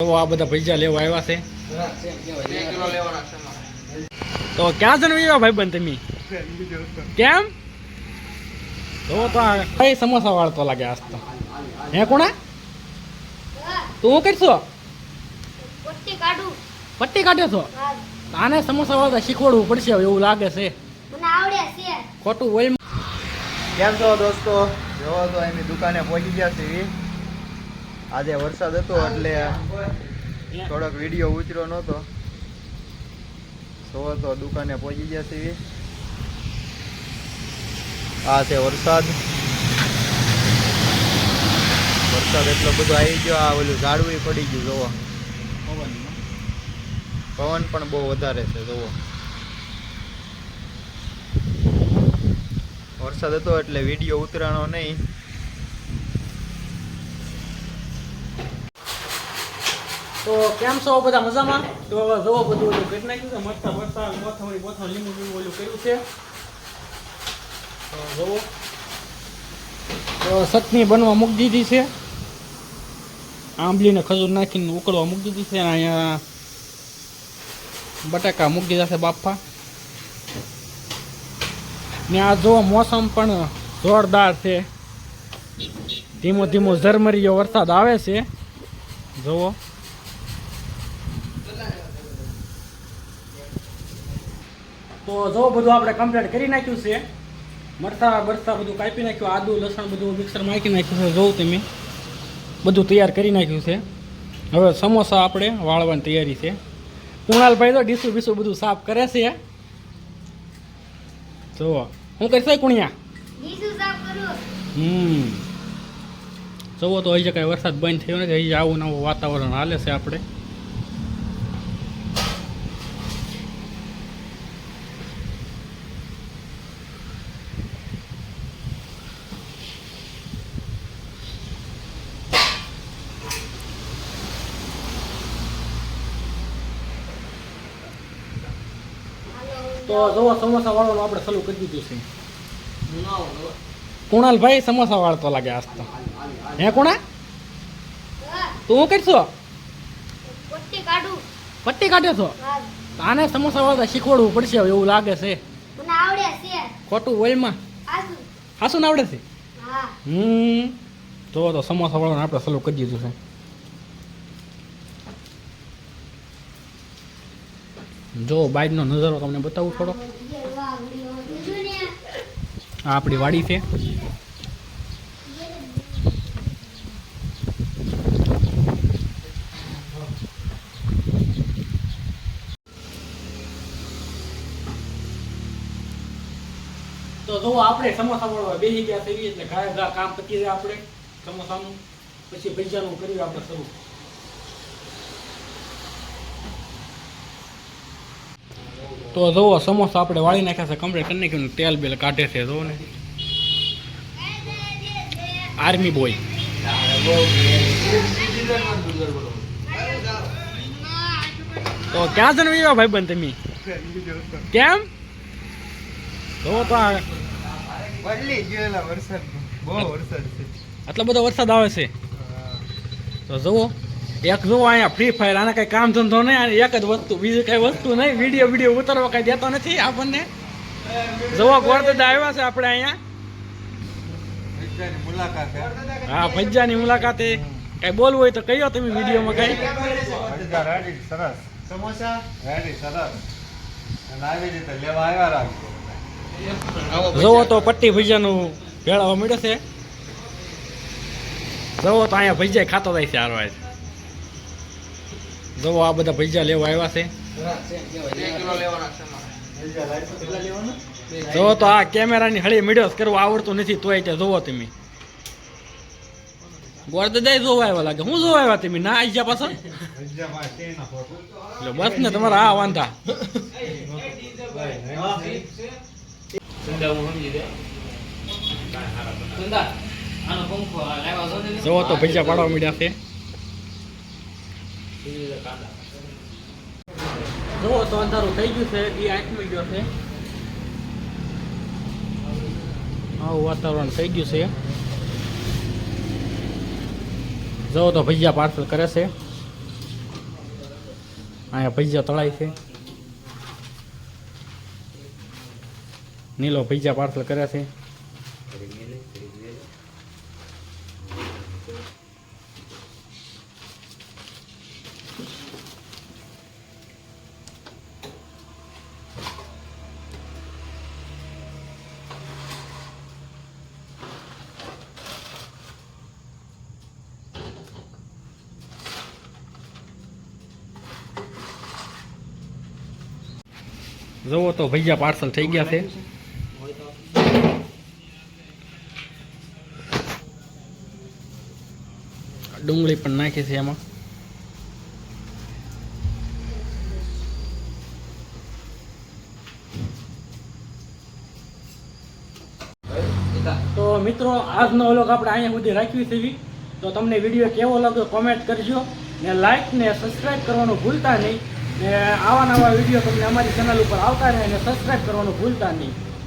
તો આ બધા પૈસા લેવા આવ્યા છે. છે. તો ક્યાં જણ આવ્યા ભાઈ બંધ તમે? કેમ? તો તો કઈ સમોસા વાળતો લાગે આજ તો. હે કોણા? તું હું કરશો? પટ્ટી કાઢું પટ્ટી કાઢે છો? આને સમોસા વાળતા શીખવાડવું પડશે એવું લાગે છે. છે ખોટું હોય કેમ છો દોસ્તો? જોવો તો એની દુકાને પહોંચી ગયા છીએ આજે વરસાદ હતો એટલે થોડોક વીડિયો ઉતર્યો નહોતો. સો તો દુકાને પહોંચી ગયા છીએ આ છે વરસાદ. વરસાદ એટલો બધો આવી ગયો, આ ઓલું ઝાડવું પડી ગયું, જોવો. પવન પણ બહુ વધારે છે, જોવો. વરસાદ હતો એટલે વીડિયો ઉતરાણો નહીં. તો કેમ છો બધા મજામાં? તો જોવો બધું ઓલું કરી નાખ્યું છે મરતા વરસાદ મોથમણી મોથમ લીંબુ લીંબુ ઓલું કર્યું છે. તો જોવો તો ચટણી બનવા મૂકી દીધી છે. આંબલીને ખજૂર નાખીને ઉકળવા મૂકી દીધી છે અને અહીંયા બટાકા મૂકી દીધા છે બાપા ને આ જો મોસમ પણ જોરદાર છે. ધીમો ધીમો ઝરમરીયો વરસાદ આવે છે. જુઓ. તો જો બધું આપણે કમ્પ્લીટ કરી નાખ્યું છે મરસા બરસા બધું કાપી નાખ્યું આદુ લસણ બધું મિક્સર નાખી નાખ્યું છે જોઉં તમે. બધું તૈયાર કરી નાખ્યું છે. હવે સમોસા આપણે વાળવાની તૈયારી છે. કુણાલભાઈ તો ડીસું બીસું બધું સાફ કરે છે. જુઓ હું કરશે કુણિયા? હમ. જુઓ તો હજી કાંઈ વરસાદ બંધ થયો નથી હજી આવું નવું વાતાવરણ હાલે છે આપણે. તો જોવા સમોસા વાળવાનું આપણે ચાલુ કરી દીધું છે. કુણાલભાઈ સમોસા વાળતો લાગે આજ તો. હે કુણા? તું શું કરશો? પટ્ટી કાઢું. કાઢે છો? આને સમોસા વાળતા શીખવાડવું પડશે હવે એવું લાગે છે. મને આવડે છે. ખોટું ઓઇલમાં આજુ હાસું. આવડે છે? હમ. તો સમોસા વાળવાનું આપણે સલું કરી દીધું છે. જો, બાઈડનો નજારો તમને બતાવું થોડો. આ આપણી વાડી છે. તો જો, આપણે સમોસા વાળવા બેસી ગયા થઈ એટલે ઘાય ઘા કામ પતી જાય આપણે સમોસાનું. પછી ભજીયાનું કર્યું આપણે શરૂ. તો જુઓ સમોસા આપણે વાળી નાખ્યા છે કમ્પ્લીટ કરી નાખ્યું તેલ બેલ કાઢે છે જુઓ ને. આર્મી બોય તો ક્યાં જણ વિવા ભાઈ બંધ તમે? કેમ? તો તો છે. આટલો બધો વરસાદ આવે છે. તો જુઓ એક નું અહીંયા ફ્રી ફાયર આને કઈ કામ ધંધો નહીં અને એક જ વસ્તુ બીજું કઈ વસ્તુ નહીં. વીડિયો વીડિયો ઉતારવા કઈ દેતો નથી આપણને. જુઓ ગોરદાદા આવ્યા છે આપણે અહીંયા. હે. હા ભજ્જાની મુલાકાતે કઈ બોલવું હોય તો કયો તમે વિડીયોમાં કઈ. જવો સરસ. સમોસા? રેડી સરસ. આવી રીતે લેવા આવ્યા રાખજો આવો તો પટ્ટી ભજીયાનું ભેળાવા મળ્યો છે. જવો તો અહીંયા ભજીયા ખાતો થાય છે હારવા જુઓ આ બધા ભજીયા લેવા આવ્યા છે. જુઓ તો આ કેમેરાની હળી મીડિયો કરવા આવડતું નથી, તોય તે જોવો તમે. ગોરદાદા જોવા આવ્યા લાગે. હું જોવા આવ્યા તમે? ના આઈ ગયા પાછળ એટલે બસ ને તમારા આ વાંધા. જોવો તો ભજીયા પાડવા મળ્યા છે. જુઓ, તો અંધારું થઈ ગયું છે, એ આંખમાં ગયો છે. આવું વાતાવરણ થઈ ગયું છે. જુઓ, તો ભજીયા પાર્સલ કરે છે. અહીંયા ભજીયા તળાય છે. નીલો ભજીયા પાર્સલ કરે છે. જુઓ તો ભૈયા પાર્સલ થઈ ગયા છે. ડુંગળી પણ નાખી છે એમાં. તો મિત્રો, આજનો વ્લોગ આપણે અહીંયા સુધી રાખ્યું છે તો તમને વીડિયો કેવો લાગ્યો કોમેન્ટ કરજો ને લાઈક ને સબસ્ક્રાઇબ કરવાનું ભૂલતા નહીં. આવા નવા વીડિયો તમને અમારી ચેનલ ઉપર આવતા રહે અને સબસ્ક્રાઇબ કરવાનું ભૂલતા નહીં.